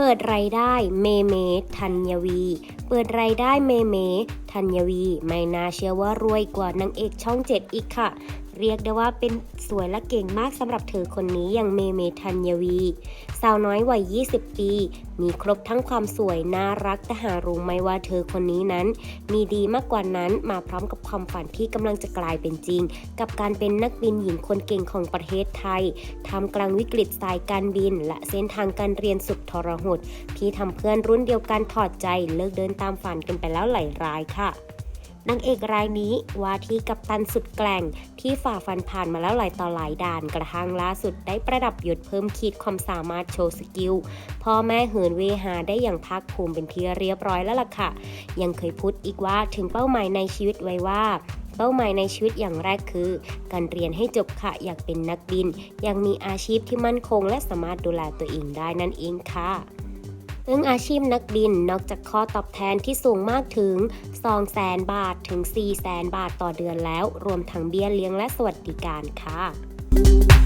เปิดรายได้เมเมธัญวี เปิดรายได้เมเมธัญวี ไม่น่าเชื่อว่ารวยกว่านางเอกช่องเจ็ดอีกค่ะ เรียกได้ว่าเป็นสวยและเก่งมากสำหรับเธอคนนี้อย่างเมเมธัญวี สาวน้อยวัย 20 ปี มีครบทั้งความสวย น่ารักแต่หารู้ไหมว่าเธอคนนี้นั้น มีดีมากกว่านั้นมาพร้อมกับความฝันที่กำลังจะกลายเป็นจริง กับการเป็นนักบินหญิงคนเก่งของประเทศไทยทำกลางวิกฤตสายการบิน และเส้นทางการเรียนสุดทรหดที่ทำเพื่อนรุ่นเดียวกันถอดใจเลิกเดินตามฝันกันไปแล้วหลายรายค่ะ นางเอกรายนี้ว่าที่กัปตันสุดแกล่งที่ฝ่าฟันผ่านมาแล้วหลายต่อหลายด่านกระทั่งล่าสุดได้ประดับยศเพิ่มขีดความสามารถโชว์สกิลพ่อแม่เหินเวหาได้อย่างภาคภูมิเป็นที่เรียบร้อยแล้วล่ะค่ะ ยังเคยพูดอีกว่าถึงเป้าหมายในชีวิตไว้ว่าเป้าหมายในชีวิตอย่างแรกคือ การเรียนให้จบค่ะอยากเป็นนักบิน ยังมีอาชีพที่มั่นคงและสามารถดูแลตัวเองได้นั่นเองค่ะ ซึ่งอาชีพนักบินนอกจากข้อตอบแทนที่สูงมากถึง 200,000 บาทถึง 400,000 บาทต่อเดือนแล้ว รวมทั้งเบี้ยเลี้ยงและสวัสดิการค่ะ